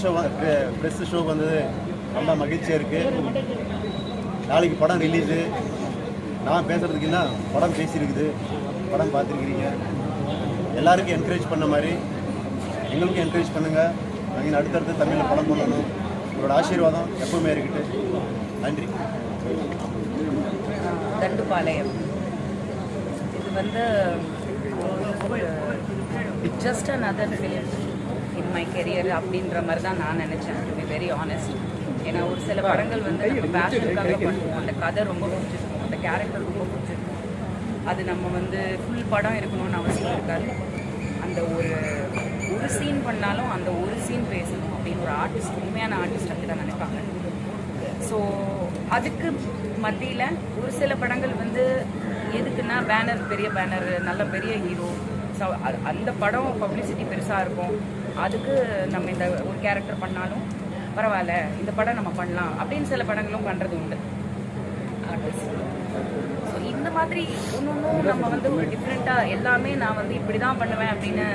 Show press show வந்தது. ரொம்ப மகிழ்ச்சியாக இருக்குது நாளைக்கு படம் ரிலீஸு நான் பேசுகிறதுக்குன்னா படம் பேசியிருக்குது. படம் பார்த்துருக்கிறீங்க. எல்லாருக்கும் என்கரேஜ் பண்ண மாதிரி எங்களுக்கும் என்கரேஜ் பண்ணுங்கள் நாங்கள் அடுத்தடுத்து தமிழில் படம் பண்ணணும் உங்களோட ஆசீர்வாதம் எப்பவுமே இருக்கட்டு நன்றி. தண்டுபாளையம். இது வந்து just another film in my career அப்படின்ற மாதிரி தான் நான் நினச்சேன் டு பி வெரி ஆனஸ்ட் ஏன்னா ஒரு சில படங்கள் வந்து நம்ம பேஷனுக்காக பண்ணுவோம். அந்த கதை ரொம்ப பிடிச்சிருக்கும். அந்த கேரக்டர் ரொம்ப பிடிச்சிருக்கும். அது நம்ம வந்து ஃபுல் படம் இருக்கணும்னு அவசியம் இருக்காது. அந்த ஒரு ஒரு சீன் பண்ணாலும் அந்த ஒரு சீன் பேசணும் அப்படின்னு ஒரு ஆர்டிஸ்ட் உண்மையான ஆர்டிஸ்ட் அப்படி தான் நினைப்பாங்க. ஸோ அதுக்கு மத்தியில் ஒரு சில படங்கள் வந்து எதுக்குன்னா பேனர் பெரிய பேனர் நல்ல பெரிய ஹீரோ ஸோ அந்த படம் பப்ளிசிட்டி பெருசாக இருக்கும். அதுக்கு நம்ம இந்த ஒரு கேரக்டர் பண்ணாலும் பரவாயில்ல இந்த படம் நம்ம பண்ணலாம் அப்படின்னு சில படங்களும் பண்ணுறது உண்டு. ஸோ இந்த மாதிரி ஒன்று நம்ம வந்து ஒரு டிஃப்ரெண்ட்டாக எல்லாமே நான் வந்து இப்படி தான் பண்ணுவேன் அப்படின்னு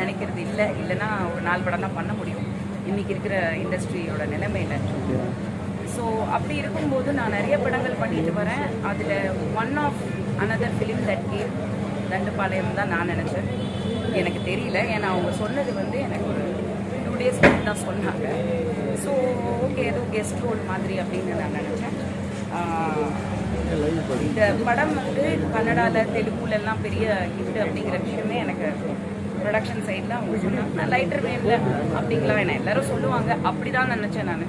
நினைக்கிறது இல்லை. இல்லைன்னா ஒரு நாலு படம் தான் பண்ண முடியும். இன்றைக்கி இருக்கிற இண்டஸ்ட்ரியோட நிலைமையில். ஸோ அப்படி இருக்கும்போது நான் நிறைய படங்கள் பண்ணிட்டு வரேன். அதில் one of another film that came Thandupalayam தான் நான் நினச்சேன். எனக்கு தெரியல. ஏன்னா அவங்க சொன்னது வந்து எனக்கு ஒரு டூ டேஸ் தான் சொன்னாங்க. ஸோ ஓகே ஏதோ கெஸ்ட் ரோல் மாதிரி அப்படின்னு நான் நினச்சேன். இந்த படம் வந்து கன்னடாவில் தெலுங்குலலாம் பெரிய ஹிட் அப்படிங்கிற விஷயமே எனக்கு ப்ரொடக்ஷன் சைடில் அவங்க சொன்னாங்க. லைட்டர் வேவ்ல அப்படிங்களா? என்ன எல்லாரும் சொல்லுவாங்க. அப்படி தான் நினச்சேன் நான்.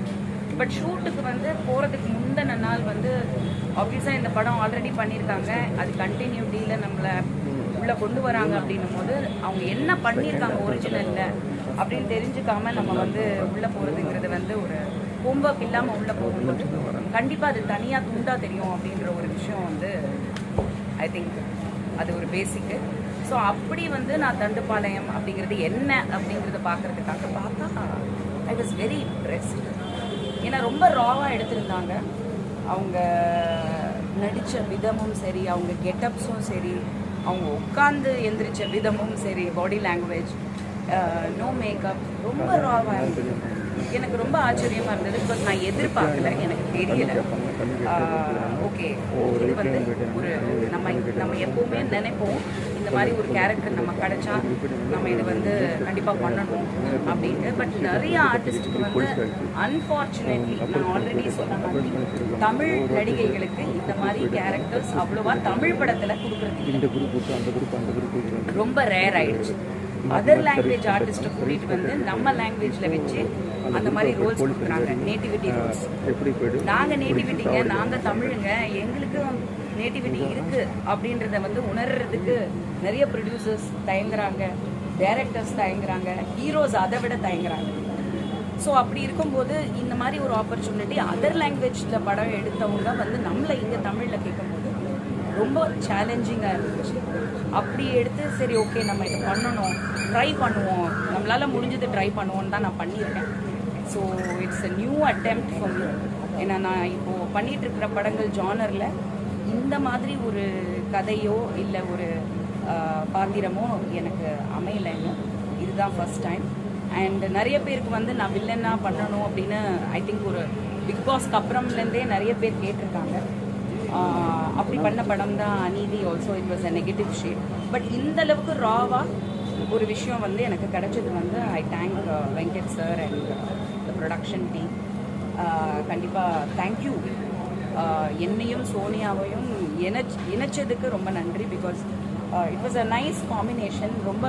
பட் ஷூட்டுக்கு வந்து போகிறதுக்கு முந்தின நாள் வந்து ஆப்வியஸாக இந்த படம் ஆல்ரெடி பண்ணியிருக்காங்க. அது கண்டினியூட்டியில் நம்மளை உள்ளே கொண்டு வராங்க அப்படின்னும் போது அவங்க என்ன பண்ணியிருக்காங்க ஒரிஜினலில் அப்படின்னு தெரிஞ்சுக்காம நம்ம வந்து உள்ளே போகிறதுங்கிறது வந்து ஒரு ஹோம்ஒர்க் இல்லாமல் உள்ளே போகும்போது கண்டிப்பாக அது தனியாக துண்டாக தெரியும் அப்படின்ற ஒரு விஷயம் வந்து ஐ திங்க் அது ஒரு பேசிக்கு ஸோ அப்படி வந்து நான் தண்டுப்பாளையம் அப்படிங்கிறது என்ன அப்படிங்கிறத பார்க்கறதுக்காக பார்த்தா ஐ வாஸ் வெரி இம்ப்ரெஸ்ட் ஏன்னா ரொம்ப ராவாக எடுத்திருந்தாங்க. அவங்க நடித்த விதமும் சரி அவங்க கெட்டப்ஸும் சரி அவங்க உட்காந்து எந்திரிச்ச விதமும் சரி பாடி லாங்குவேஜ் நோ மேக்கப் ரொம்ப ராவாக இருந்தது. எனக்கு ரொம்ப ஆச்சரியமாக இருந்தது பிகாஸ் நான் எதிர்பார்க்கல. எனக்கு தெரியல. ஓகே இது வந்து ஒரு நம்ம நம்ம எப்போவுமே நினைப்போம் இந்த மாதிரி ஒரு கேரக்டர் நம்ம கிடைச்சா நம்ம இது வந்து கண்டிப்பாக பண்ணணும் அப்படின்ட்டு. பட் நிறைய ஆர்டிஸ்ட்டுக்கு வந்து அன்ஃபார்ச்சுனேட்லி நான் ஆல்ரெடி சொன்ன மாதிரி தமிழ் நடிகைகளுக்கு இந்த மாதிரி கேரக்டர்ஸ் அவ்வளோவா தமிழ் படத்தில் கொடுக்குறது ரொம்ப ரேர் ஆயிடுச்சு. அதர் லாங்குவேஜ் ஆர்டிஸ்ட்டை கூட்டிகிட்டு வந்து நம்ம லாங்குவேஜில் வச்சு அந்த மாதிரி ரோல்ஸ் கொடுக்குறாங்க. நேட்டிவிட்டி ரோல்ஸ் நாங்கள் நேட்டிவிட்டிங்க நாங்கள் தமிழுங்க எங்களுக்கும் நேட்டிவிட்டி இருக்குது அப்படின்றத வந்து உணர்றதுக்கு நிறைய ப்ரொடியூசர்ஸ் தயங்குறாங்க டைரக்டர்ஸ் தயங்குறாங்க ஹீரோஸ் அதை விட தயங்குறாங்க. ஸோ அப்படி இருக்கும்போது இந்த மாதிரி ஒரு ஆப்பர்ச்சுனிட்டி அதர் லாங்குவேஜில் படம் எடுத்தவங்க வந்து நம்மளை இங்கே தமிழில் கேட்கும்போது ரொம்ப சேலஞ்சிங்காக இருந்துச்சு. அப்படி எடுத்து சரி ஓகே நம்ம இதை பண்ணணும் ட்ரை பண்ணுவோம். நம்மளால் முடிஞ்சது ட்ரை பண்ணுவோன்னு தான் நான் பண்ணியிருக்கேன். So it's a new attempt for me ஏன்னா நான் இப்போது பண்ணிகிட்ருக்கிற இருக்கிற படங்கள் ஜானரில் இந்த மாதிரி ஒரு கதையோ இல்லை ஒரு பாத்திரமும் எனக்கு அமையலை இன்னும் இதுதான் ஃபர்ஸ்ட் டைம் அண்ட் நிறைய பேருக்கு வந்து நான் வில்லனா பண்ணணும் அப்படின்னு ஐ திங்க் ஒரு பிக் பாஸ்க்கு அப்புறம்லேருந்தே நிறைய பேர் கேட்டிருக்காங்க. அப்படி பண்ண படம் தான் Aneethi. Also it was a negative shade but இந்த அளவுக்கு ராவாக ஒரு விஷயம் வந்து எனக்கு கிடைச்சது வந்து I thank Venkat sir and the production team கண்டிப்பாக தேங்க்யூ என்னையும் சோனியாவையும் இணைச் இணைச்சதுக்கு ரொம்ப நன்றி because it was a nice combination ரொம்ப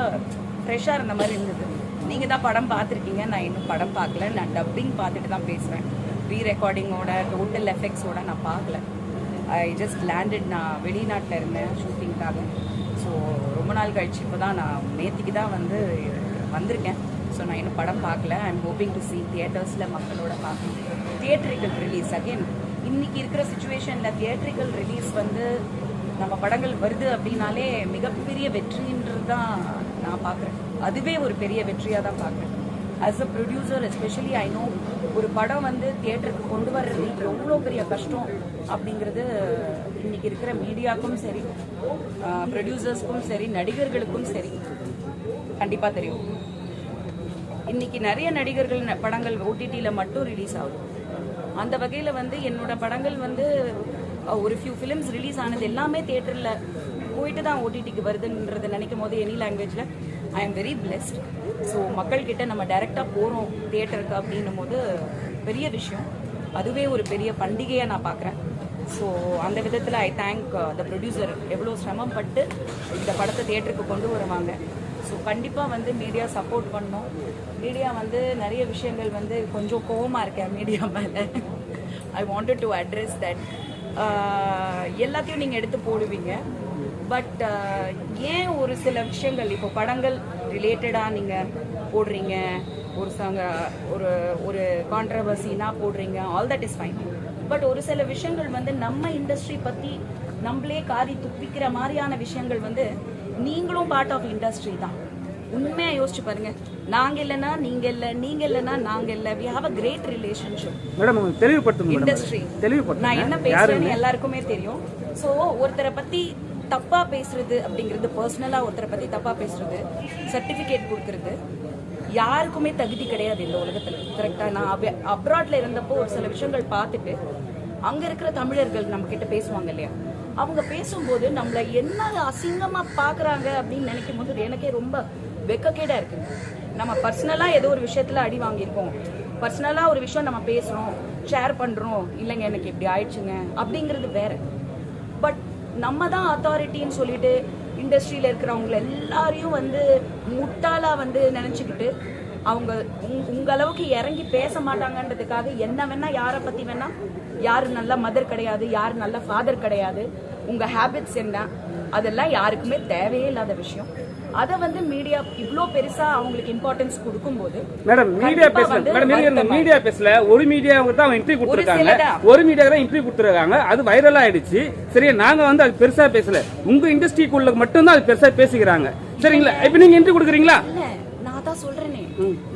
ஃப்ரெஷ்ஷாக இருந்த மாதிரி இருந்தது. நீங்கள் தான் படம் பார்த்துருக்கீங்க. நான் இன்னும் படம் பார்க்கல. நான் டப்பிங் பார்த்துட்டு தான் பேசுகிறேன் ரீ ரெக்கார்டிங்கோட டோட்டல் எஃபெக்ட்ஸோட நான் பார்க்கல. ஐ ஜஸ்ட் லேண்டட் நான் வெளிநாட்டில் இருந்தேன் ஷூட்டிங்காக ஸோ ரொம்ப நாள் கழிச்சு இப்போ தான் நான் நேற்றுக்கு தான் வந்து வந்திருக்கேன். ஸோ நான் இன்னும் படம் பார்க்கல. I am hoping to see தியேட்டர்ஸில் மக்களோட பார்க்கணும். தியேட்டருக்கு ரிலீஸ் அகைன் இன்னைக்கு இருக்கிற சுச்சுவேஷனில் தியேட்ரிக்கல் ரிலீஸ் வந்து நம்ம படங்கள் வருது அப்படின்னாலே மிகப்பெரிய வெற்றின்றது தான் நான் பார்க்குறேன். அதுவே ஒரு பெரிய வெற்றியாக தான் பார்க்குறேன். As a producer especially I know ஒரு படம் வந்து தியேட்டருக்கு கொண்டு வர்றது எவ்வளோ பெரிய கஷ்டம் அப்படிங்கிறது இன்னைக்கு இருக்கிற மீடியாவுக்கும் சரி ப்ரொடியூசர்ஸ்க்கும் சரி நடிகர்களுக்கும் சரி கண்டிப்பாக தெரியும். இன்னைக்கு நிறைய நடிகர்கள் படங்கள் ஓடிடியில் மட்டும் ரிலீஸ் ஆகுது. அந்த வகையில் வந்து என்னோட படங்கள் வந்து ஒரு ஃபியூ ஃபிலிம்ஸ் ரிலீஸ் ஆனது எல்லாமே தேட்டரில் போயிட்டு தான் ஓடிடிக்கு வருதுன்றதை நினைக்கும் போது எனி லாங்குவேஜில் I am very blessed so மக்கள்கிட்ட நம்ம டைரெக்டாக போகிறோம் தேட்டருக்கு அப்படின்னும் போது பெரிய விஷயம். அதுவே ஒரு பெரிய பண்டிகையாக நான் பார்க்குறேன் ஸோ அந்த விதத்தில் ஐ தேங்க் த ப்ரொடியூசர் எவ்வளோ சிரமப்பட்டு இந்த படத்தை தேட்டருக்கு கொண்டு வருவாங்க. ஸோ கண்டிப்பாக வந்து மீடியா சப்போர்ட் பண்ணோம். மீடியா வந்து நிறைய விஷயங்கள் வந்து கொஞ்சம் கோவமாக இருக்கேன் மீடியா மேலே. I wanted to address that எல்லாத்தையும் நீங்கள் எடுத்து போடுவீங்க. பட் uh, ஏன் ஒரு சில விஷயங்கள் இப்போ படங்கள் ரிலேட்டடாக நீங்கள் போடுறீங்க ஒரு சங்க ஒரு ஒரு கான்ட்ரவர்சினா போடுறீங்க all that is fine but ஒரு சில விஷயங்கள் வந்து நம்ம இண்டஸ்ட்ரி பற்றி நம்மளே காரி துப்பிக்கிற மாதிரியான விஷயங்கள் வந்து நீங்களும் பார்ட் ஆஃப் இண்டஸ்ட்ரி தான். உண்மையாக யோசிச்சு பாருங்க. நாங்கள் இல்லைன்னா நீங்கள் இல்லை நீங்கள் இல்லைன்னா நாங்கள் இல்லை. We have a great relationship madam தெளிவுபடுத்துங்க madam. Industry தெளிவுபடுத்துங்க. நான் என்ன பேசுறேன்னு எல்லாருக்குமே தெரியும். ஸோ ஒருத்தரை பத்தி தப்பா பேசுறது அப்படிங்கிறது பர்சனலா ஒருத்தரை பத்தி தப்பா பேசுறது சர்டிபிகேட் கொடுக்கறது யாருக்குமே தகுதி கிடையாது இந்த உலகத்துல. கரெக்டா நான் அப்ராட்ல இருந்தப்போ ஒரு சில விஷயங்கள் பார்த்துட்டு அங்க இருக்கிற தமிழர்கள் நம்ம கிட்ட பேசுவாங்க இல்லையா? அவங்க பேசும்போது நம்மள என்ன அசிங்கமா பாக்குறாங்க அப்படின்னு நினைக்கும் போது எனக்கே ரொம்ப வெக்கக்கேடாக இருக்குது நம்ம பர்சனலாக ஏதோ ஒரு விஷயத்தில் அடி வாங்கியிருக்கோம். பர்சனலாக ஒரு விஷயம் நம்ம பேசுகிறோம் ஷேர் பண்ணுறோம் இல்லைங்க எனக்கு இப்படி ஆயிடுச்சுங்க. அப்படிங்கிறது வேற. பட் நம்ம தான் அத்தாரிட்டின்னு சொல்லிட்டு இண்டஸ்ட்ரியில் இருக்கிறவங்கள எல்லாரையும் வந்து முட்டாளாக வந்து நினச்சிக்கிட்டு அவங்க உங் உங்க அளவுக்கு இறங்கி பேச மாட்டாங்கன்றதுக்காக என்ன வேணா யாரை பற்றி வேணா யார் நல்ல மதர் கிடையாது யார் நல்ல ஃபாதர் கிடையாது. உங்கள் ஹேபிட்ஸ் என்ன? அதெல்லாம் யாருக்குமே தேவையே இல்லாத விஷயம். அதை வந்து மீடியா இவ்வளோ பெருசா அவங்களுக்கு இம்பார்ட்டன்ஸ் கொடுக்கும்போது மேடம் மீடியா பேசல மேடம் மீடியா பேசல. ஒரு மீடியாவுக்கு தான் இன்டர்வியூ கொடுத்துருக்காங்க. ஒரு மீடியா தான் இன்டர்வியூ கொடுத்துருக்காங்க. அது வைரல் ஆயிடுச்சு. சரியா நாங்க வந்து அது பெருசா பேசல. உங்க இண்டஸ்ட்ரிக்குள்ள மட்டும் தான் அது பெருசா பேசிக்கிறாங்க. சரிங்களா? இப்ப நீங்க இன்டர்வியூ கொடுக்குறீங்களா? நான் தான் சொல்றேனே.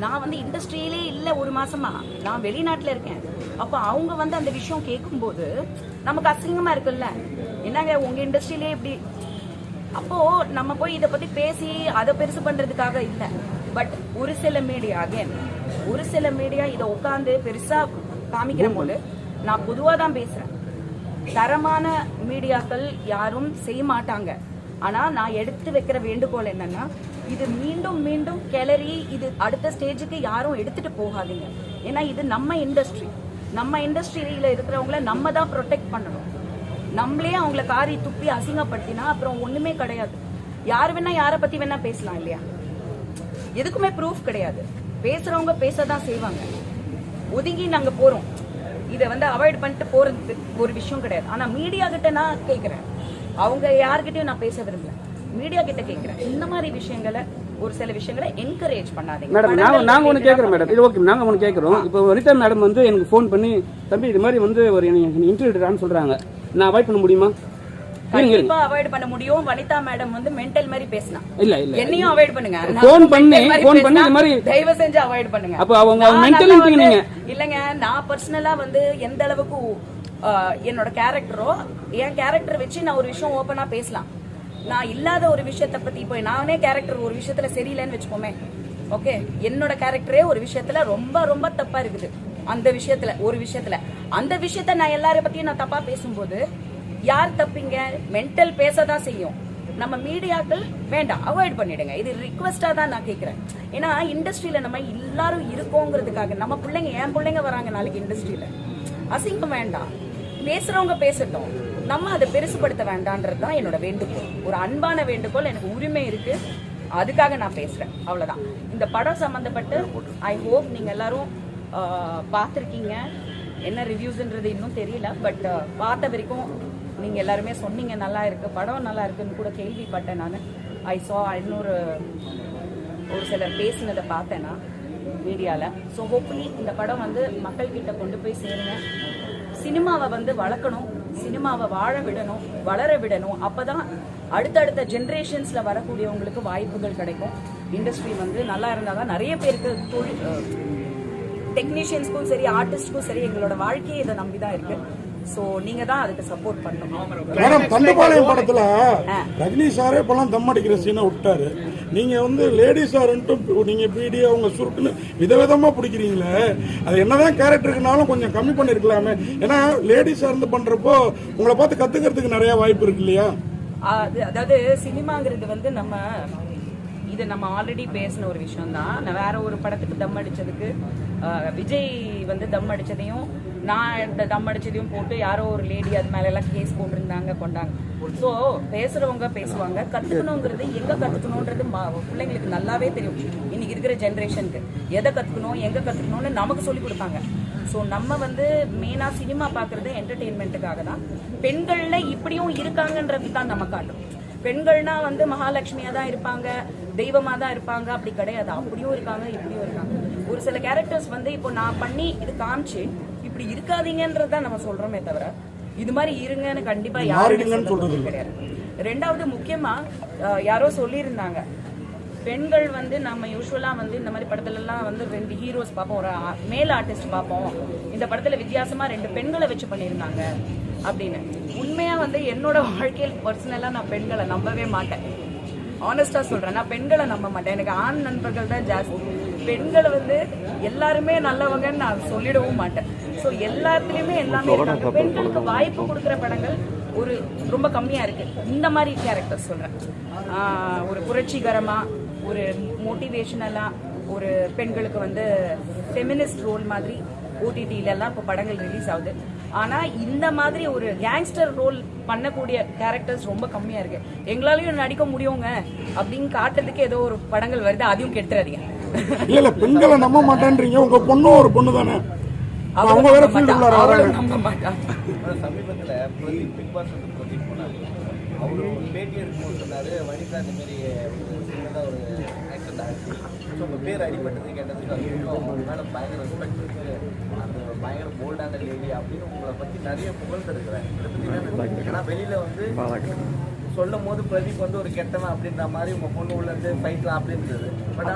நான் வந்து இண்டஸ்ட்ரியிலே இல்ல ஒரு மாசமா. நான் வெளிநாட்டுல இருக்கேன். அப்ப அவங்க வந்து அந்த விஷயம் கேட்கும்போது நமக்கு அசிங்கமா இருக்குல்ல. என்னங்க உங்க இண்டஸ்ட்ரியிலே இப்படி அப்போ நம்ம போய் இதை பத்தி பேசி அதை பெருசு பண்றதுக்காக இல்லை. பட் ஒரு சில மீடியா அகேன் ஒரு சில மீடியா இதை உட்காந்து பெருசா காமிக்கிற போது நான் பொதுவா தான் பேசுறேன். தரமான மீடியாக்கள் யாரும் செய்ய மாட்டாங்க. ஆனா நான் எடுத்து வைக்கிற வேண்டுகோள் என்னன்னா இது மீண்டும் மீண்டும் கிளறி இது அடுத்த ஸ்டேஜுக்கு யாரும் எடுத்துட்டு போகாதீங்க. ஏன்னா இது நம்ம இண்டஸ்ட்ரி நம்ம இண்டஸ்ட்ரியில இருக்கிறவங்கள நம்ம தான் ப்ரொடெக்ட் பண்ணணும். நம்மளே அவங்கள காரி துப்பி அசிங்கப்படுத்தினா அப்புறம் ஒண்ணுமே கிடையாது. யார் வேணா யாரை பத்தி வேணா பேசலாம் இல்லையா? எதுக்குமே ப்ரூஃப் கிடையாது. பேசுறவங்க பேசதான் செய்வாங்க. ஒதுங்கி நாங்க போறோம். இதை வந்து அவாய்ட் பண்ணிட்டு போறது ஒரு விஷயம் கிடையாது. ஆனா மீடியா கிட்ட நான் கேட்கிறேன் அவங்க யார்கிட்டயும் நான் பேச விரும்பல. மீடியா கிட்ட கேட்கிறேன் இந்த மாதிரி விஷயங்களை ஒரு சில விஷயங்களை என்கரேஜ் பண்ணாதீங்க. மேடம் நாங்க நாங்க ஒன்று கேட்குறோம் மேடம் இது ஓகே நாங்க ஒன்று கேட்குறோம் இப்போ வனிதா மேடம் வந்து எனக்கு ஃபோன் பண்ணி தம்பி இது மாதிரி வந்து ஒரு இன்டர்வியூ எடுக்கிறான்னு சொல்றாங்க. நான் அவாய்ட் பண்ண முடியுமா? கண்டிப்பா அவாய்ட் பண்ண முடியும். வனிதா மேடம் வந்து மென்டல் மாதிரி பேசினா. இல்ல இல்ல. என்னையும் அவாய்ட் பண்ணுங்க. நான் பண்ணி- மாதிரி- தயவு செஞ்சு அவாய்ட் பண்ணுங்க. அப்ப அவங்க நீங்க. இல்லங்க நான் பர்சனலா வந்து எந்த அளவுக்கு என்னோட கேரக்டரோ என் கேரக்டர் வச்சு நான் ஒரு விஷயம் ஓப்பனா பேசலாம். நான் இல்லாத ஒரு விஷயத்தை பத்தி இப்போ நானே கேரக்டர் ஒரு விஷயத்துல சரியில்லைன்னு வச்சுக்கோமே. ஓகே என்னோட கேரக்டரே ஒரு விஷயத்துல ரொம்ப ரொம்ப தப்பா இருக்குது. அந்த விஷயத்துல ஒரு விஷயத்துல. அந்த விஷயத்த நான் எல்லார பத்தியும் நான் தப்பா பேசும்போது யார் தப்பிங்க? மென்டல் பேசதான் செய்யும். நம்ம மீடியாக்கள் வேண்டாம் அவாய்ட் பண்ணிடுங்க. இது ரிக்வஸ்டா தான் நான் கேட்கிறேன் ஏன்னா இண்டஸ்ட்ரியில நம்ம எல்லாரும் இருக்கோங்கிறதுக்காக நம்ம பிள்ளைங்க என் பிள்ளைங்க வராங்க நாளைக்கு இண்டஸ்ட்ரியில அசிங்கம் வேண்டாம். பேசுறவங்க பேசட்டும். நம்ம அதை பெருசுபடுத்த வேண்டான்றது தான் என்னோட வேண்டுகோள். ஒரு அன்பான வேண்டுகோள் எனக்கு உரிமை இருக்கு. அதுக்காக நான் பேசுறேன். அவ்வளவுதான். இந்த படம் சம்பந்தப்பட்டு ஐ ஹோப் நீங்க எல்லாரும் பார்த்துருக்கீங்க. என்ன ரிவ்யூஸ்ன்றது இன்னும் தெரியல பட் பார்த்த வரைக்கும் நீங்க எல்லாருமே சொன்னீங்க நல்லா இருக்கு. படம் நல்லா இருக்குன்னு கூட கேள்விப்பட்டேன் நான். ஐ சா இன்னொரு ஒரு சிலர் பேசினதை பார்த்தேன் நான் மீடியாவில் ஸோ ஹோப்ஃபுல்லி இந்த படம் வந்து மக்கள்கிட்ட கொண்டு போய் சேருங்க. சினிமாவை வந்து வளர்க்கணும். சினிமாவை வாழ விடணும் வளர விடணும் அப்பதான் அடுத்தடுத்த ஜென்ரேஷன்ஸ்ல வரக்கூடியவங்களுக்கு வாய்ப்புகள் கிடைக்கும். இண்டஸ்ட்ரி வந்து நல்லா இருந்தால் தான் நிறைய பேருக்கு தொழில் டெக்னீஷியன்ஸ்க்கும் சரி ஆர்டிஸ்ட்க்கும் சரி எங்களோட வாழ்க்கையே இதை நம்பி தான் இருக்குது ஸோ நீங்க தான் அதுக்கு சப்போர்ட் பண்ணணும். மேடம் தண்டபாளையம் படத்துல ரஜினி சாரே இப்பெல்லாம் தம் அடிக்கிற சீனை விட்டாரு. நீங்க வந்து லேடி சார்ன்ட்டு நீங்க பீடி அவங்க சுருட்டுன்னு விதவிதமா பிடிக்கிறீங்களே. அது என்னதான் கேரக்டருக்குனாலும் கொஞ்சம் கம்மி பண்ணிருக்கலாமே. ஏன்னா லேடி சார்ந்து பண்றப்போ உங்களை பார்த்து கத்துக்கிறதுக்கு நிறைய வாய்ப்பு இருக்கு இல்லையா? அது அதாவது சினிமாங்கிறது வந்து நம்ம இது நம்ம ஆல்ரெடி பேசின ஒரு விஷயம் தான் நான் வேற ஒரு படத்துக்கு தம் அடிச்சதுக்கு விஜய் வந்து தம் அடிச்சதையும் நான் இந்த தம் அடிச்சதையும் போட்டு யாரோ ஒரு லேடி அது மேல எல்லாம் கேஸ் போட்டிருந்தாங்க கொண்டாங்க. ஸோ பேசுறவங்க பேசுவாங்க. கத்துக்கணுங்கிறது எங்க கத்துக்கணும்ன்றது பிள்ளைங்களுக்கு நல்லாவே தெரியும். இன்னைக்கு இருக்கிற ஜென்ரேஷனுக்கு எதை கத்துக்கணும் எங்க கத்துக்கணும்னு நமக்கு சொல்லி கொடுப்பாங்க. ஸோ நம்ம வந்து மெயினா சினிமா பாக்குறது என்டர்டெயின்மெண்ட்டுக்காக தான். பெண்கள்ல இப்படியும் இருக்காங்கன்றது தான் நம்ம காட்டும். பெண்கள்னா வந்து மகாலட்சுமியா தான் இருப்பாங்க தெய்வமா தான் இருப்பாங்க. அப்படி கிடையாது. அப்படியும் இருக்காங்க இப்படியும் இருக்காங்க. ஒரு சில கேரக்டர்ஸ் வந்து இப்போ நான் பண்ணி இது காமிச்சு இப்படி இருக்காதீங்கன்றத நம்ம சொல்றோமே தவிர இது மாதிரி இருங்கன்னு கண்டிப்பா யாருமே சொல்றது கிடையாது. ரெண்டாவது முக்கியமா யாரோ சொல்லியிருந்தாங்க பெண்கள் வந்து நம்ம யூஸ்வலா வந்து இந்த மாதிரி படத்துல எல்லாம் வந்து ரெண்டு ஹீரோஸ் பார்ப்போம் ஒரு மேல் ஆர்டிஸ்ட் பார்ப்போம். இந்த படத்துல வித்தியாசமா ரெண்டு பெண்களை வச்சு பண்ணியிருந்தாங்க அப்படின்னு. உண்மையா வந்து என்னோட வாழ்க்கையில் பர்சனலா நான் பெண்களை நம்பவே மாட்டேன். ஆனஸ்டா சொல்றேன் நான் பெண்களை நம்ப மாட்டேன். எனக்கு ஆண் நண்பர்கள் தான் ஜாஸ்தி. பெண்களை வந்து எல்லாருமே நல்லவங்கன்னு நான் சொல்லிடவும் மாட்டேன். ஸோ எல்லாத்துலயுமே எல்லாமே இருக்காங்க பெண்களுக்கு வாய்ப்பு கொடுக்குற படங்கள் ஒரு ரொம்ப கம்மியா இருக்கு. இந்த மாதிரி கேரக்டர் சொல்றேன். ஆஹ் ஒரு புரட்சிகரமா ஒரு மோட்டிவேஷனலா ஒரு பெண்களுக்கு வந்து ஃபெமினிஸ்ட் ரோல் மாதிரி ஓடிடில எல்லாம் இப்போ படங்கள் ரிலீஸ் ஆகுது. ஆனா இந்த மாதிரி ஒரு கேங்ஸ்டர் ரோல் பண்ணக்கூடிய கேரக்டர்ஸ் ரொம்ப கம்மியா இருக்கு. எங்களாலையும் நடிக்க முடியுங்க அப்படின்னு காட்டுறதுக்கு ஏதோ ஒரு படங்கள் வருது அதையும் கெடுத்துறாதீங்க. இல்ல இல்ல பெண்களை நம்ப மாட்டேன்றீங்க. உங்க பொண்ணும் ஒரு பொண்ணு தானே அவங்க வேற ஃபீல்டுக்குள்ள வராங்க. நம்ப மாட்டான் ஆனால் சமீபத்தில் பிரதீப் பிக் பாஸ் வந்து பிரதீப் போனார். அவர் ஒரு பேட்டி எடுக்கும்போது சொன்னார். வனிதா இந்த மாதிரி ஒரு சின்னதாக ஒரு ஆக்சிடென்ட் ஆச்சு ஸோ உங்கள் பேர் அடிபட்டது கேட்டதுக்கு இன்னும் அவங்க மேலே பயங்கர ரெஸ்பெக்ட் இருக்குது அந்த பயங்கர போல்டான லேடி அப்படின்னு உங்களை பற்றி நிறைய புகழ்ந்துருக்குறேன். இதை பற்றி என்ன ஏன்னா வெளியில் வந்து சொல்லும் போது பிரதீப் வந்து ஒரு கெட்டவன் அப்படின்ற மாதிரி உங்க பொண்ணு உள்ள இருந்து ஃபைட்லாம் அப்படி இருந்தது. பட்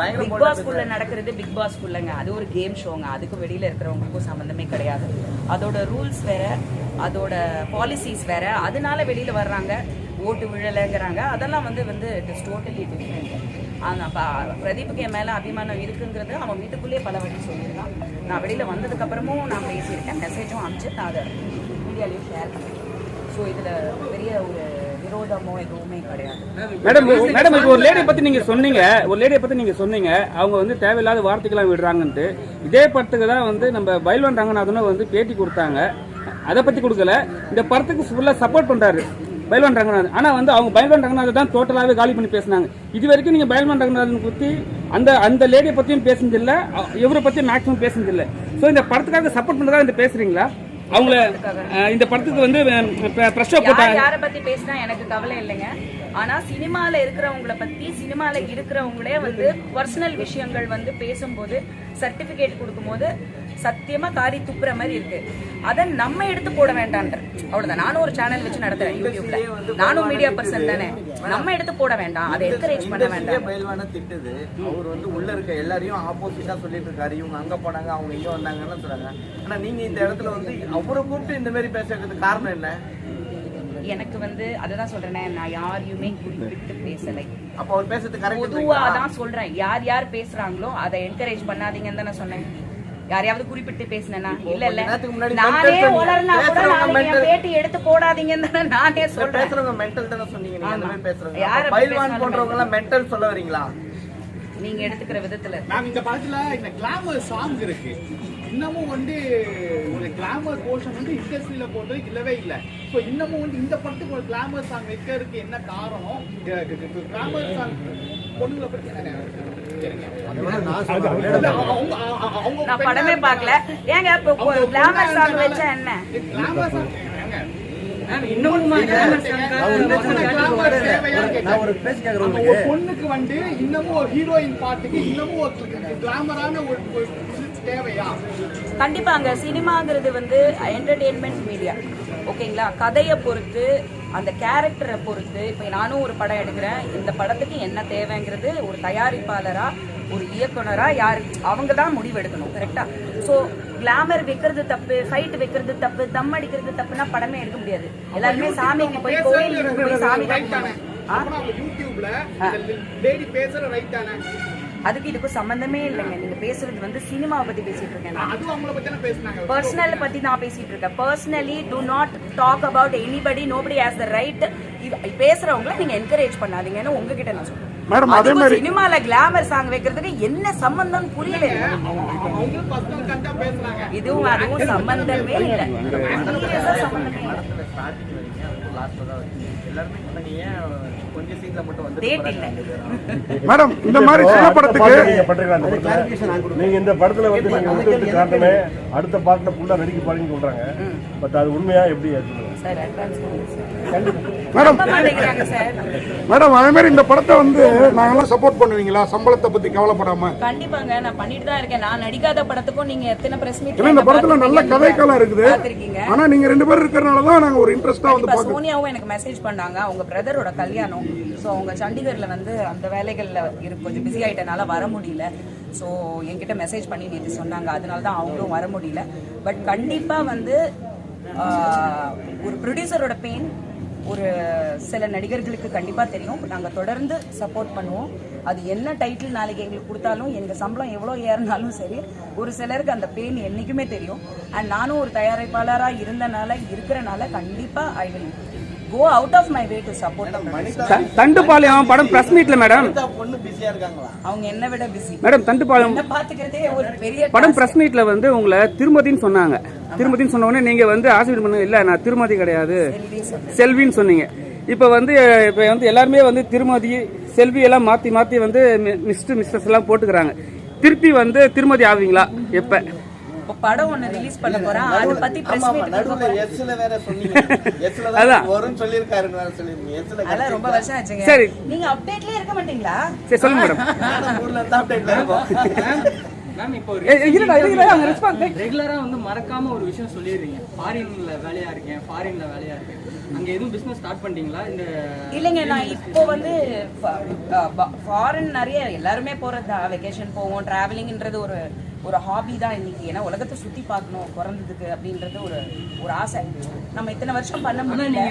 பயங்கர பிக் பாஸ்குள்ள நடக்கிறது பிக் பாஸ்குள்ளங்க அது ஒரு கேம் ஷோங்க அதுக்கு வெளியில இருக்கிறவங்களுக்கும் சம்மந்தமே கிடையாது. அதோட ரூல்ஸ் வேற அதோட பாலிசிஸ் வேற. அதனால வெளியில வர்றாங்க. ஓட்டு விழலைங்கிறாங்க. அதெல்லாம் வந்து வந்து இட் இஸ் டோட்டலி டிஃப்ரெண்ட் ஆனால் பிரதீப்புக்கு என் மேலே அபிமானம் இருக்குங்கிறது அவன் வீட்டுக்குள்ளேயே பல வாட்டி சொல்லியிருக்கான் நான் வெளியில வந்ததுக்கு அப்புறமும் நான் பேசியிருக்கேன். மெசேஜும் அனுப்பிச்சு நான் அதை மீடியாலையும் ஷேர் பண்ணிருக்கேன் ஸோ பெரிய ஒரு விரோதமோ எதுவுமே கிடையாது. மேடம் மேடம் இப்போ ஒரு லேடியை பற்றி நீங்கள் சொன்னீங்க. ஒரு லேடியை பற்றி நீங்கள் சொன்னீங்க. அவங்க வந்து தேவையில்லாத வார்த்தைகள்லாம் விடுறாங்கன்ட்டு. இதே படத்துக்கு தான் வந்து நம்ம பயல்வன் ரங்கநாதனும் வந்து பேட்டி கொடுத்தாங்க. அதை பத்தி கொடுக்கல. இந்த படத்துக்கு ஃபுல்லா சப்போர்ட் பண்றாரு பைல்வான் ரங்கநாதன். ஆனா வந்து அவங்க பைல்வான் ரங்கநாதன் தான் டோட்டலாவே காலி பண்ணி பேசினாங்க. இது வரைக்கும் நீங்க பைல்வான் ரங்கநாதன் பற்றி அந்த அந்த லேடியை பத்தியும் பேசினதில்லை. இவரை பற்றியும் மேக்ஸிமம் பேசினதில்லை. ஸோ இந்த படத்துக்காக சப்போர்ட் பண்ணுறதா இந்த பேசுறீங்களா? அவங்கள இந்த படத்துக்கு வந்து ப்ரெஷ் போட்டாங்க யாரை பத்தி பேசினா எனக்கு கவலை இல்லைங்க. ஆனா சினிமால இருக்கிறவங்கள பத்தி சினிமால இருக்கிறவங்களே வந்து பர்சனல் விஷயங்கள் வந்து பேசும்போது சர்டிபிகேட் கொடுக்கும்போது சத்தியமா காரி துப்புற மாதிரி இருக்கு. அத நம்ம எடுத்து போட வேண்டான்ற அவ்வளவுதான். நானும் ஒரு சேனல் வச்சு நடத்துறேன் யூடியூப்ல நானும் மீடியா பர்சன் தானே. நம்ம எடுத்து போட வேண்டாம். அதை என்கரேஜ் பண்ண வேண்டாம். பயில்வான திட்டுது. அவர் வந்து உள்ள இருக்க எல்லாரையும் ஆப்போசிட்டா சொல்லிட்டு இருக்காரு. இவங்க அங்க போனாங்க அவங்க இங்க வந்தாங்கன்னு சொல்றாங்க. ஆனா நீங்க இந்த இடத்துல வந்து அவரை கூப்பிட்டு இந்த மாதிரி பேசுறதுக்கு காரணம் என்ன? எனக்கு வந்து அததான் சொல்றேனே நான் யாரையுமே குறிப்பிட்டு பேசலை. அப்ப அவர் பேசுறது கரெக்ட் பொதுவா தான் சொல்றேன். யார் யார் பேசுறாங்களோ அதை என்கரேஜ் பண்ணாதீங்கன்னு தானே சொன்னேன். யாரையாவது குறிப்பிட்டு பேசினேனா இல்ல இல்ல நானே. உளறினா கூட நாளைக்கு என். பேட்டி எடுத்து போடாதீங்கன்னு தானே நானே சொல்றேன் பேசுறவங்க மென்டல் தானே சொன்னீங்க நீங்க அந்த. மாதிரி பேசுறவங்க போன்றவங்க எல்லாம் மென்டல் சொல்ல வரீங்களா நீங்க எடுத்துக்கிற விதத்துல. மேம் இந்த படத்துல இந்த கிளாமர் சாங் இருக்கு இன்னமும் வந்து ஒரு கிளாமர் போர்ஷன் வந்து இண்டஸ்ட்ரியில போட்டது இல்லவே இல்ல. ஸோ இன்னமும் வந்து இந்த படத்துக்கு ஒரு கிளாமர் சாங் வைக்கிறதுக்கு என்ன காரணம்? கிளாமர் சாங் பொண்ணுங்களை இல்ல, அவங்க- படமே பார்க்கல. ஏங்க இப்ப கிளாமர் சாங் வச்சா என்ன? கிளாமர் சாங் பொண்ணுக்கு வந்து இன்னமும் ஒரு ஹீரோயின் பாட்டுக்கு இன்னமும் ஒரு கிளாமரான ஒரு கண்டிப்பாங்க சினிமாங்கிறது வந்து என்டர்டெயின்மெண்ட் மீடியா ஓகேங்களா? கதையை பொறுத்து அந்த கேரக்டரை பொறுத்து இப்போ நானும் ஒரு படம் எடுக்கிறேன். இந்த படத்துக்கு என்ன தேவைங்கிறது ஒரு தயாரிப்பாளரா ஒரு இயக்குனரா யார்? அவங்க தான் முடிவு எடுக்கணும் கரெக்டா ஸோ கிளாமர் வைக்கிறது தப்பு ஃபைட் வைக்கிறது தப்பு தம் அடிக்கிறது தப்புனா படமே எடுக்க முடியாது. எல்லாருமே சாமிக்கு போய் கோயிலுக்கு போய் சாமி தான்? யூடியூப்ல லேடி பேசுற ரைட் தானே? அதுக்கு இதுக்கும் சம்பந்தமே இல்லைங்க. நீங்க பேசுறது வந்து சினிமாவை பத்தி பேசிட்டு இருக்கேன் பர்சனல் பத்தி நான் பேசிட்டு இருக்கேன். Personally to not talk about anybody nobody has the right பேசுறவங்கள நீங்க என்கரேஜ் பண்ணாதீங்கன்னு உங்ககிட்ட நான் சொல்றேன். மேடம் அதே மாதிரி சினிமால கிளாமர் சாங் வைக்கிறதுக்கு என்ன சம்பந்தம் புரியல இதுவும் அதுவும் சம்பந்தமே இல்ல. சம்பந்தமே மேடம் இந்த மாதிரி சில படத்துக்கு நீங்க இந்த படத்துல வந்து நீங்க விட்டு விட்டு காட்டமே அடுத்த பாட்டுல ஃபுல்லா நடிக்க பாருங்கன்னு சொல்றாங்க. பட் அது உண்மையா எப்படி மேடம் மேடம் அதே மாதிரி இந்த படத்தை வந்து நாங்கெல்லாம் சப்போர்ட் பண்ணுவீங்களா? சம்பளத்தை பத்தி கவலைப்படாம. கண்டிப்பாங்க நான் பண்ணிட்டு தான் இருக்கேன். நான் நடிக்காத படத்துக்கும் நீங்க எத்தனை பிரஸ் மீட் இந்த படத்துல நல்ல கதைக்களம் இருக்குது. ஆனா நீங்க ரெண்டு பேரும் இருக்கிறனால தான் நாங்க ஒரு இன்ட்ரெஸ்டா வந்து பாக்குறோம் சோனியாவும் எனக்கு மெசேஜ் பண்ணாங்க. அவங்க பிரதரோட கல்யாணம். ஸோ அவங்க சண்டிகரில் வந்து அந்த வேலைகளில் இரு கொஞ்சம் பிஸி ஆகிட்டனால வர முடியல. ஸோ என்கிட்ட மெசேஜ் பண்ணி நேற்று சொன்னாங்க. அதனால தான் அவங்களும் வர முடியல. பட் கண்டிப்பாக வந்து ஒரு ப்ரொடியூசரோட பெயின் ஒரு சில நடிகர்களுக்கு கண்டிப்பாக தெரியும். நாங்கள் தொடர்ந்து சப்போர்ட் பண்ணுவோம். அது என்ன டைட்டில் நாளைக்கு எங்களுக்கு கொடுத்தாலும் எங்கள் சம்பளம் எவ்வளோ ஏறினாலும் சரி ஒரு சிலருக்கு அந்த பெயின் என்றைக்குமே தெரியும். அண்ட் நானும் ஒரு தயாரிப்பாளராக இருந்தனால இருக்கிறனால கண்டிப்பாக I will go out of my way to support the- Thandupalayam படம் பிரஸ் மீட்ல மேடம் பொண்ணு பிஸியா இருக்காங்களா? அவங்க என்ன விட பிஸி மேடம் தண்டுப்பாளையம் என்ன பாத்துக்கிறதே ஒரு பெரிய படம் பிரஸ் மீட்ல வந்து உங்களை திருமதின்னு சொன்னாங்க. திருமதின்னு சொன்ன உடனே நீங்க வந்து ஆசீர்வாதம் பண்ணுங்க இல்ல நான் திருமதி கிடையாது. செல்வின்னு சொன்னீங்க. இப்ப வந்து இப்ப வந்து எல்லாருமே வந்து திருமதி செல்வி எல்லாம் மாத்தி மாத்தி வந்து மி- மிஸ்டர் மிஸ்டர்ஸ் எல்லாம் போட்டுக்கிறாங்க. திருப்பி வந்து திருமதி ஆவீங்களா எப்ப? இப்போ படம் ஒண்ணு ரிலீஸ் பண்ண போறேன். அதை பத்தி பிரஸ் மீட் நடுவுல எஸ்ல வேற சொன்னீங்க. எஸ்ல அதான். தான் வரும்னு சொல்லிருக்காருன்னு வேற சொல்லிருக்கீங்க எஸ்ல அதெல்லாம் ரொம்ப வருஷம் ஆச்சுங்க. சரி. நீங்க அப்டேட்லயே இருக்க மாட்டீங்களா? சரி சொல்லுங்க மேடம் ஊர்ல இருந்தா அப்டேட்ல இருக்கும். ரெகுலரா வந்து மறக்காம ஒரு விஷயம் சொல்லிடுறீங்க. ஃபாரின்ல வேலையா இருக்கேன் ஃபாரின்ல வேலையா இருக்கேன். அங்க எதுவும் பிசினஸ் ஸ்டார்ட் பண்ணிட்டீங்களா? இந்த இல்லைங்க நான் இப்போ வந்து ஃபாரின் நிறைய எல்லாருமே போறது தான் வெக்கேஷன் போவோம் டிராவலிங்ன்றது ஒரு ஒரு ஹாபி தான் இன்னைக்கு. ஏன்னா உலகத்தை சுத்தி பார்க்கணும் பிறந்ததுக்கு அப்படின்றது ஒரு ஒரு ஆசை. நம்ம இத்தனை வருஷம் பண்ண முடியல.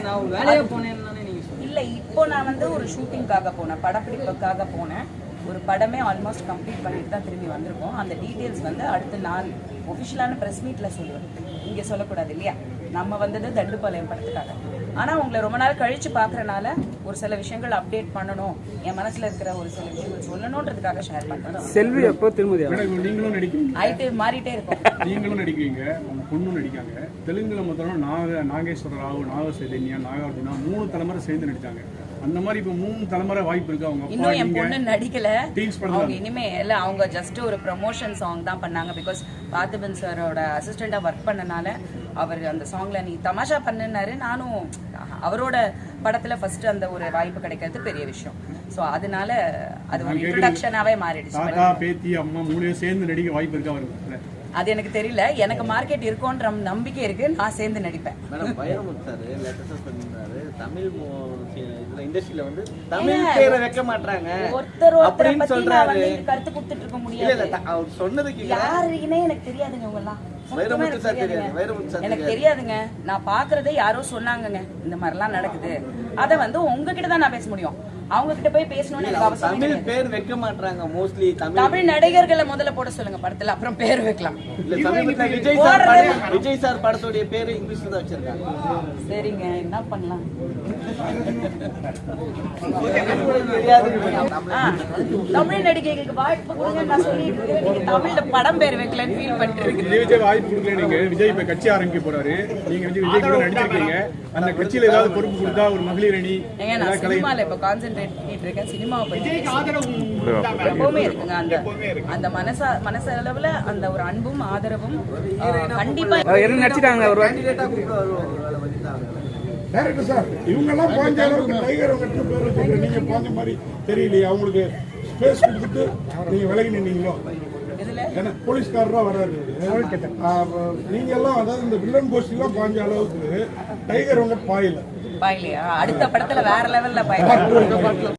இல்ல இப்போ நான் வந்து ஒரு ஷூட்டிங்காக போனேன் படப்பிடிப்புக்காக போனேன். ஒரு படமே ஆல்மோஸ்ட் கம்ப்ளீட் பண்ணிட்டு தான் திரும்பி வந்திருக்கோம். அந்த டீட்டெயில்ஸ் வந்து அடுத்து நான் ஒஃபிஷியலான ப்ரெஸ் மீட்ல சொல்லுவேன். இங்க சொல்லக்கூடாது இல்லையா? நம்ம வந்தது தண்டுப்பாளையம் படத்துக்காக. ஆனா உங்களை ரொம்ப நாள் கழிச்சு பார்க்கறனால ஒரு சில விஷயங்கள் அப்டேட் பண்ணணும். என் மனசுல இருக்கிற ஒரு சில விஷயங்கள் சொல்லணுன்றதுக்காக ஷேர் பண்றேன் செல்வி எப்போ திருமதி நீங்களும் நடிக்கிறீங்க. ஆயிட்டு மாறிட்டே இருக்கும். நீங்களும் நடிக்கிறீங்க உங்க பொண்ணும் நடிக்காங்க. தெலுங்குல மொத்தம் நாக நாகேஸ்வர ராவ் நாக சைதன்யா நாகார்ஜுனா மூணு தலைமுறை சேர்ந்து நடிச்சாங்க. அந்த மாதிரி இப்போ மூணு தலைமுறை வாய்ப்பு இருக்கு. அவங்க இன்னும் என் பொண்ணு நடிக்கல. அவங்க இனிமே இல்ல அவங்க ஜஸ்ட் ஒரு ப்ரமோஷன் சாங் தான் பண்ணாங்க. பிகாஸ் பார்த்திபன் சாரோட அசிஸ்டண்டா ஒர்க் பண்ணனால அவர் அந்த சாங்ல நீ தமாஷா பண்ணுனாரு. நானும் அவரோட படத்துல ஃபர்ஸ்ட் அந்த ஒரு வாய்ப்பு கிடைக்கிறது பெரிய விஷயம். சோ அதனால அது ஒரு இன்ட்ரோடக்ஷனாவே மாறிடுச்சு. தாத்தா பேத்தி அம்மா மூணு சேர்ந்து நடிக்க வாய்ப்பு இருக்கா அவருக்கு. அது எனக்கு தெரியல. எனக்கு மார்க்கெட் இருக்கும்ன்ற நம்பிக்கை இருக்கு. நான் சேர்ந்து நடிப்பேன். மேடம் வைரமுத்து சார் லேட்டஸ்டா சொல்லியிருந்தாரு தமிழ் மோ- இதுல இண்டஸ்ட்ரியில வந்து தமிழ் பேரை வைக்க மாட்டாங்க ஒருத்தர் ஒருத்தரை அப்படின்னு பத்தி நான் சொல்றாரு. வந்து இங்க கருத்து கொடுத்துட்டு இருக்க முடியாது. அவர் சொன்னதுக்கு யாருன்னே எனக்கு தெரியாதுங்க வைரமுத்து எனக்கு தெரியாதுங்க. எனக்கு நான் பாக்குறதே யாரோ சொன்னாங்கங்க. இந்த மாதிரிலாம் நடக்குது. அத வந்து உங்ககிட்ட தான் நான் பேச முடியும். அவங்க கிட்ட போய் பேசணும்னு எனக்கு அவசியம் தமிழ். பேர் வைக்க மாட்டாங்க மோஸ்ட்லி தமிழ் தமிழ் நடிகர்களை முதல்ல போட சொல்லுங்க படத்துல அப்புறம் பேர் வைக்கலாம். இல்ல சமீபத்துல விஜய் சார் படம் விஜய் சார் படத்துடைய பேரு இங்கிலீஷ்ல தான் வச்சிருக்காங்க. சரிங்க என்ன பண்ணலாம்? தமிழ் நடிகைகளுக்கு வாய்ப்பு கொடுங்க. நான் சொல்லிட்டு இருக்கேன். நீங்க தமிழ்ல படம் பேர் வைக்கலன்னு ஃபீல் பண்ணிட்டு விஜய் விஜய் வாய்ப்பு கொடுக்கல நீங்க. விஜய் இப்ப கட்சி ஆரம்பிக்க போறாரு. நீங்க வந்து விஜய் கூட நடிச்சிருக்கீங்க. அந்த கட்சியில ஏதாவது பொறுப்பு கொடுத்தா ஒரு மகளிர் அணி ஏங்க நான் சினிமால இப்ப கான்சென்ட்ரேட் பண்ணிட்டு இருக்கேன். சினிமாவை பத்தி? எப்பவுமே இருக்குங்க. அந்த அந்த மனச மனசளவுல அந்த ஒரு அன்பும் ஆதரவும் கண்டிப்பா நடிச்சிட்டாங்க. ஒரு டேரக்டர் சார் இவங்க எல்லாம் பாஞ்ச அளவுக்கு டைகர் அவங்க பேர் வச்சுக்கிறேன் நீங்க பாஞ்ச மாதிரி தெரியலையே. அவங்களுக்கு ஸ்பேஸ் கொடுத்துட்டு நீங்க விலகி நின்னீங்களோ? ஏன்னா போலீஸ்காரரா வராரு நீங்க எல்லாம் அதாவது இந்த வில்லன் கோஷ்டி எல்லாம் பாஞ்ச அளவுக்கு டைகர் அவங்க பாயில. பாயிலையா? அடுத்த படத்துல வேற லெவல்ல பாயில.